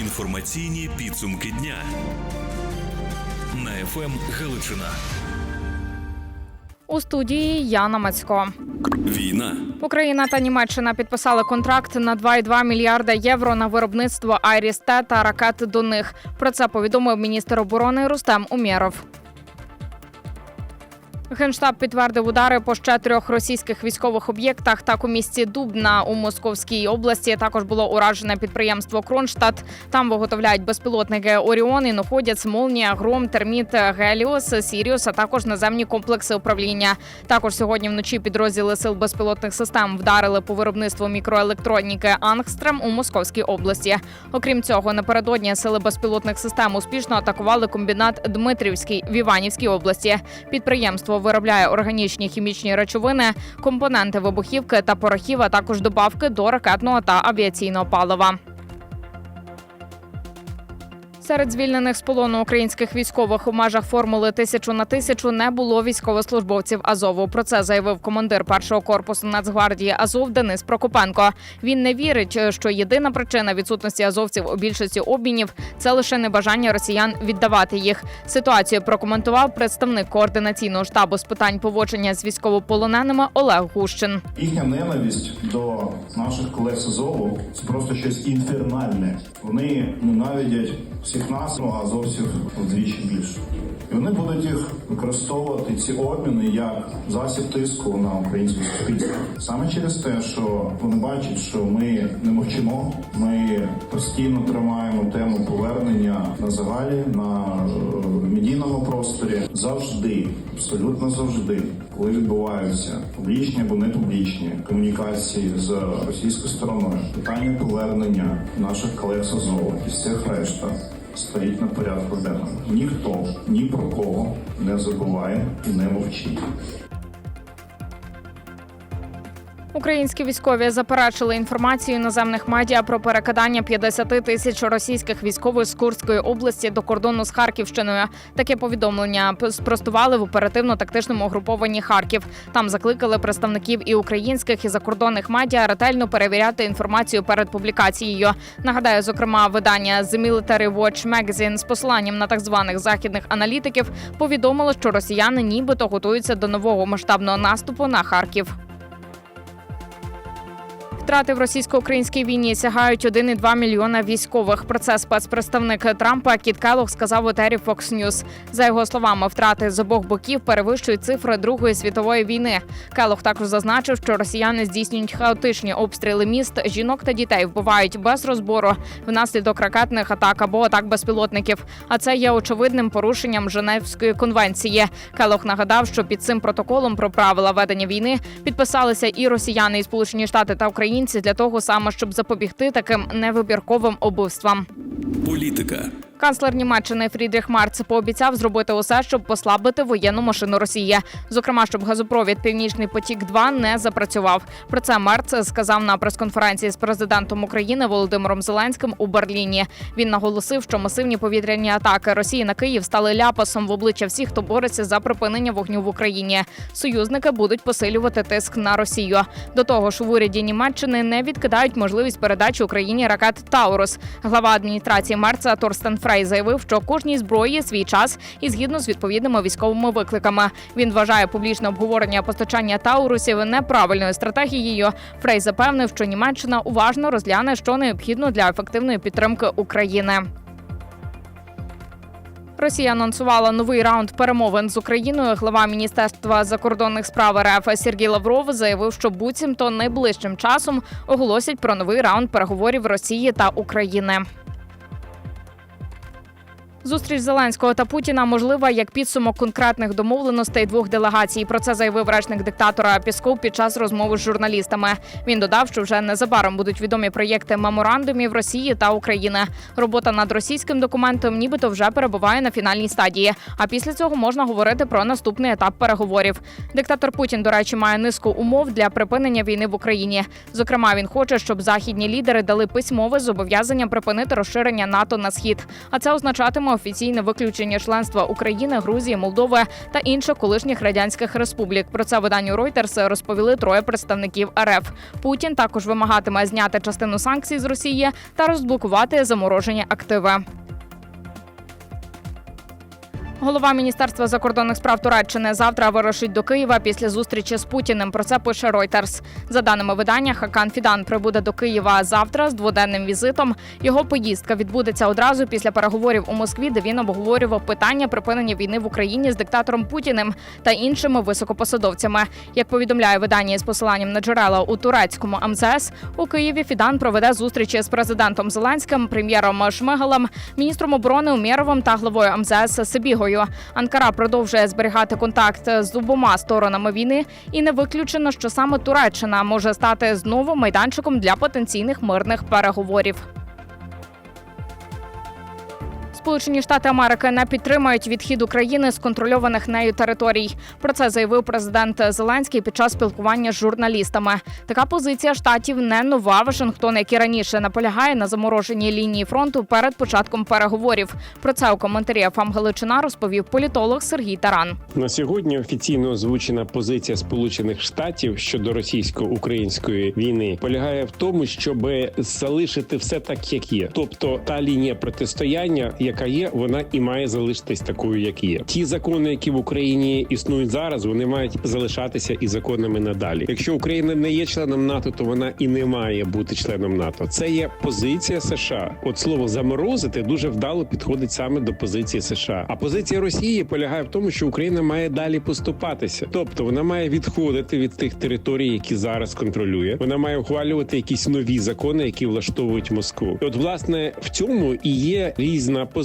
Інформаційні підсумки дня на ФМ Галичина. У студії Яна Мацько. Війна. Україна та Німеччина підписали контракт на 2,2 мільярда євро на виробництво Айріс-Т та ракет до них. Про це повідомив міністр оборони Рустем Умєров. Генштаб підтвердив удари по ще трьох російських військових об'єктах. Так у місті Дубна у Московській області також було уражене підприємство Кронштадт. Там виготовляють безпілотники Оріон, Іноходець, Молнія, Гром, Терміт, Геліос, Сіріус, а також наземні комплекси управління. Також сьогодні вночі підрозділи сил безпілотних систем вдарили по виробництву мікроелектроніки Ангстрем у Московській області. Окрім цього, напередодні сили безпілотних систем успішно атакували комбінат Дмитрівський в Іванівській області. Підприємство виробляє органічні хімічні речовини, компоненти вибухівки та порохів, а також добавки до ракетного та авіаційного палива. Серед звільнених з полону українських військових у межах формули тисячу на тисячу не було військовослужбовців Азову. Про це заявив командир першого корпусу Нацгвардії Азов Денис Прокопенко. Він не вірить, що єдина причина відсутності азовців у більшості обмінів це лише небажання росіян віддавати їх. Ситуацію прокоментував представник координаційного штабу з питань поводження з військовополоненими Олег Гущин. Їхня ненависть до наших колег з Азову це просто щось інфернальне. Вони ненавидять всіх нас, ну, а азовців вдвічі більше. І вони будуть їх використовувати ці обміни як засіб тиску на українське суспільство. Саме через те, що вони бачать, що ми не мовчимо, ми постійно тримаємо тему повернення на загалі на е, медійному просторі завжди, абсолютно завжди, коли відбуваються публічні або не публічні комунікації з російською стороною, питання повернення наших колег з Азову і всіх решта стоїть на порядку денному. Ніхто ні про кого не забуває і не мовчить. Українські військові заперечили інформацію іноземних медіа про перекидання 50 тисяч російських військових з Курської області до кордону з Харківщиною. Таке повідомлення спростували в оперативно-тактичному угрупованні Харків. Там закликали представників і українських, і закордонних медіа ретельно перевіряти інформацію перед публікацією. Нагадаю, зокрема, видання The Military Watch Magazine з посиланням на так званих західних аналітиків повідомило, що росіяни нібито готуються до нового масштабного наступу на Харків. Втрати в російсько-українській війні сягають 1,2 мільйона військових. Про це спецпредставник Трампа Кіт Келлог сказав у етері Fox News. За його словами, втрати з обох боків перевищують цифри Другої світової війни. Келлог також зазначив, що росіяни здійснюють хаотичні обстріли міст, жінок та дітей вбивають без розбору внаслідок ракетних атак або атак безпілотників. А це є очевидним порушенням Женевської конвенції. Келлог нагадав, що під цим протоколом про правила ведення війни підписалися і росіяни, і Сполучені Штати та українці для того саме, щоб запобігти таким невибірковим убивствам. Політика. Канцлер Німеччини Фрідріх Марц пообіцяв зробити усе, щоб послабити воєнну машину Росії. Зокрема, щоб газопровід Північний потік 2 не запрацював. Про це Марц сказав на прес-конференції з президентом України Володимиром Зеленським у Берліні. Він наголосив, що масивні повітряні атаки Росії на Київ стали ляпасом в обличчя всіх, хто бореться за припинення вогню в Україні. Союзники будуть посилювати тиск на Росію. До того ж, в уряді Німеччини не відкидають можливість передачі Україні ракет Таурус. Глава адміністрації Марца Торстен Фрей заявив, що кожній зброї є свій час і згідно з відповідними військовими викликами. Він вважає публічне обговорення постачання Таурусів неправильною стратегією. Фрей запевнив, що Німеччина уважно розгляне, що необхідно для ефективної підтримки України. Росія анонсувала новий раунд перемовин з Україною. Глава міністерства закордонних справ РФ Сергій Лавров заявив, що буцімто найближчим часом оголосять про новий раунд переговорів Росії та України. Зустріч Зеленського та Путіна можлива як підсумок конкретних домовленостей двох делегацій. Про це заявив речник диктатора Пісков під час розмови з журналістами. Він додав, що вже незабаром будуть відомі проєкти меморандумів Росії та України. Робота над російським документом, нібито вже перебуває на фінальній стадії. А після цього можна говорити про наступний етап переговорів. Диктатор Путін, до речі, має низку умов для припинення війни в Україні. Зокрема, він хоче, щоб західні лідери дали письмове зобов'язання припинити розширення НАТО на схід. А це означатиме зокрема офіційне виключення членства України, Грузії, Молдови та інших колишніх радянських республік. Про це виданню Reuters розповіли троє представників РФ. Путін також вимагатиме зняти частину санкцій з Росії та розблокувати заморожені активи. Голова міністерства закордонних справ Туреччини завтра вирушить до Києва після зустрічі з Путіним. Про це пише Reuters. За даними видання, Хакан Фідан прибуде до Києва завтра з дводенним візитом. Його поїздка відбудеться одразу після переговорів у Москві, де він обговорював питання припинення війни в Україні з диктатором Путіним та іншими високопосадовцями. Як повідомляє видання з посиланням на джерела у турецькому МЗС, у Києві Фідан проведе зустрічі з президентом Зеленським, прем'єром Шмигалем, міністром оборони Умєровим та главою МЗС Сибігою. Анкара продовжує зберігати контакт з обома сторонами війни, і не виключено, що саме Туреччина може стати знову майданчиком для потенційних мирних переговорів. Сполучені Штати Америки не підтримують відхід України з контрольованих нею територій. Про це заявив президент Зеленський під час спілкування з журналістами. Така позиція штатів не нова. Вашингтон, як і раніше, наполягає на замороженій лінії фронту перед початком переговорів. Про це у коментарі ФАМ Галичина розповів політолог Сергій Таран. На сьогодні офіційно озвучена позиція Сполучених Штатів щодо російсько-української війни полягає в тому, щоб залишити все так, як є. Тобто та лінія протистояння, яка є, вона і має залишитись такою, як є. Ті закони, які в Україні існують зараз, вони мають залишатися і законами надалі. Якщо Україна не є членом НАТО, то вона і не має бути членом НАТО. Це є позиція США. От слово заморозити дуже вдало підходить саме до позиції США. А позиція Росії полягає в тому, що Україна має далі поступатися, тобто вона має відходити від тих територій, які зараз контролює. Вона має ухвалювати якісь нові закони, які влаштовують Москву. І От власне в цьому і є різна позиція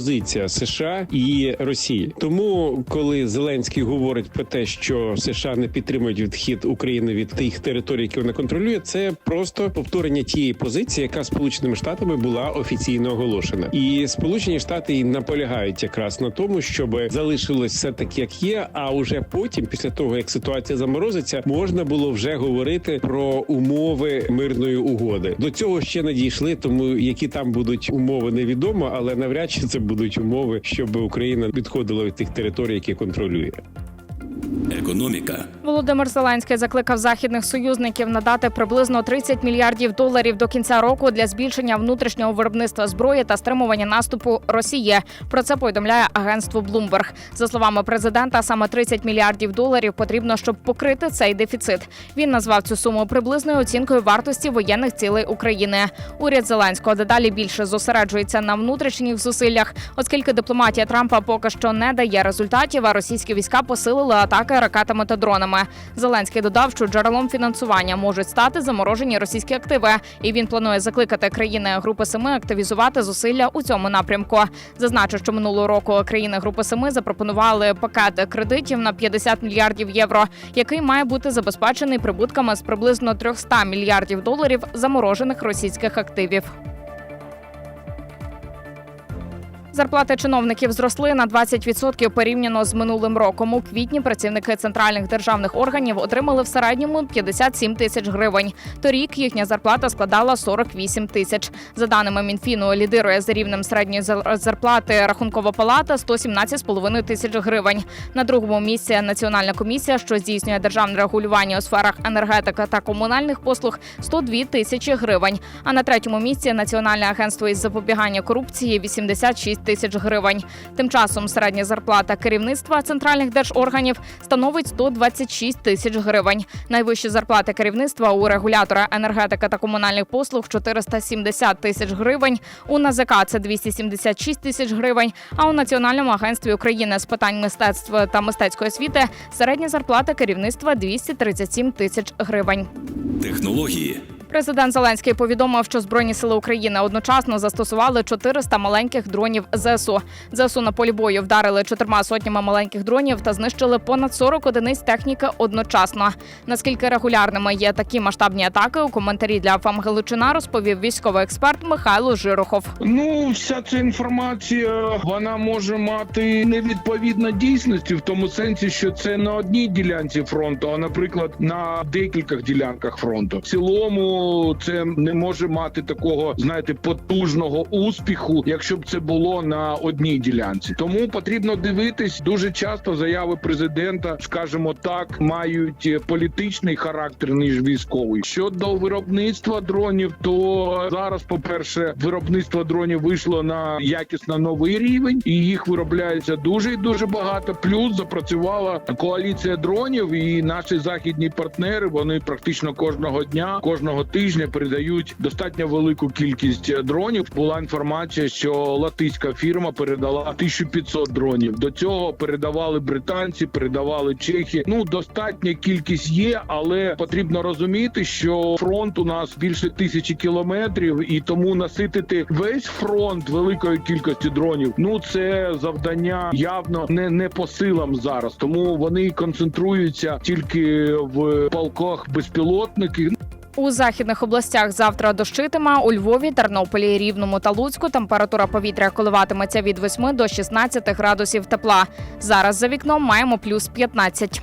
США і Росії. Тому, коли Зеленський говорить про те, що США не підтримують відхід України від тих територій, які вона контролює, це просто повторення тієї позиції, яка сполученими штатами була офіційно оголошена. І Сполучені Штати і наполягають якраз на тому, щоб залишилось все так, як є. А уже потім, після того як ситуація заморозиться, можна було вже говорити про умови мирної угоди. До цього ще не дійшли, тому які там будуть умови, невідомо, але навряд чи це будуть умови, щоб Україна відходила від тих територій, які контролює. Економіка. Володимир Зеленський закликав західних союзників надати приблизно 30 мільярдів доларів до кінця року для збільшення внутрішнього виробництва зброї та стримування наступу Росії. Про це повідомляє агентство Bloomberg. За словами президента, саме 30 мільярдів доларів потрібно, щоб покрити цей дефіцит. Він назвав цю суму приблизною оцінкою вартості воєнних цілей України. Уряд Зеленського дедалі більше зосереджується на внутрішніх зусиллях, оскільки дипломатія Трампа поки що не дає результатів. А російські війська посилили атаки ракетами та дронами. Зеленський додав, що джерелом фінансування можуть стати заморожені російські активи, і він планує закликати країни Групи Семи активізувати зусилля у цьому напрямку. Зазначу, що минулого року країни Групи Семи запропонували пакет кредитів на 50 мільярдів євро, який має бути забезпечений прибутками з приблизно 300 мільярдів доларів заморожених російських активів. Зарплати чиновників зросли на 20% порівняно з минулим роком. У квітні працівники центральних державних органів отримали в середньому 57 тисяч гривень. Торік їхня зарплата складала 48 тисяч. За даними Мінфіну, лідирує за рівнем середньої зар- зарплати Рахункова палата 117,5 тисяч гривень. На другому місці Національна комісія, що здійснює державне регулювання у сферах енергетики та комунальних послуг 102 тисячі гривень. А на третьому місці Національне агентство із запобігання корупції 86 тисяч гривень. Тим часом середня зарплата керівництва центральних держорганів становить 126 тисяч гривень. Найвищі зарплати керівництва у регулятора енергетики та комунальних послуг 470 тисяч гривень. У НАЗК це 276 тисяч гривень. А у Національному агентстві України з питань мистецтва та мистецької освіти середня зарплата керівництва 237 тисяч гривень. Технології. Президент Зеленський повідомив, що збройні сили України одночасно застосували 400 маленьких дронів ЗСУ. ЗСУ на полі бою вдарили чотирма сотнями маленьких дронів та знищили понад 40 одиниць техніки одночасно. Наскільки регулярними є такі масштабні атаки, у коментарі для ФАМ Галичина розповів військовий експерт Михайло Жирохов. Ну, вся ця інформація вона може мати невідповідно дійсності в тому сенсі, що це на одній ділянці фронту, а наприклад, на декількох ділянках фронту. В цілому це не може мати такого, знаєте, потужного успіху, якщо б це було на одній ділянці. Тому потрібно дивитись дуже часто заяви президента, скажімо так, мають політичний характер ніж військовий. Щодо виробництва дронів, то зараз, по перше, виробництво дронів вийшло на якісно новий рівень, і їх виробляється дуже і дуже багато. Плюс запрацювала коаліція дронів, і наші західні партнери вони практично кожного дня, кожного тижня передають достатньо велику кількість дронів. Була інформація, що латиська фірма передала 1500 дронів. До цього передавали британці, передавали чехи. Ну достатня кількість є, але потрібно розуміти, що фронт у нас більше тисячі кілометрів, і тому наситити весь фронт великої кількості дронів. Ну це завдання явно не, не по силам зараз. Тому вони концентруються тільки в полках безпілотників. У західних областях завтра дощитиме. У Львові, Тернополі, Рівному та Луцьку температура повітря коливатиметься від 8 до 16 градусів тепла. Зараз за вікном маємо плюс 15.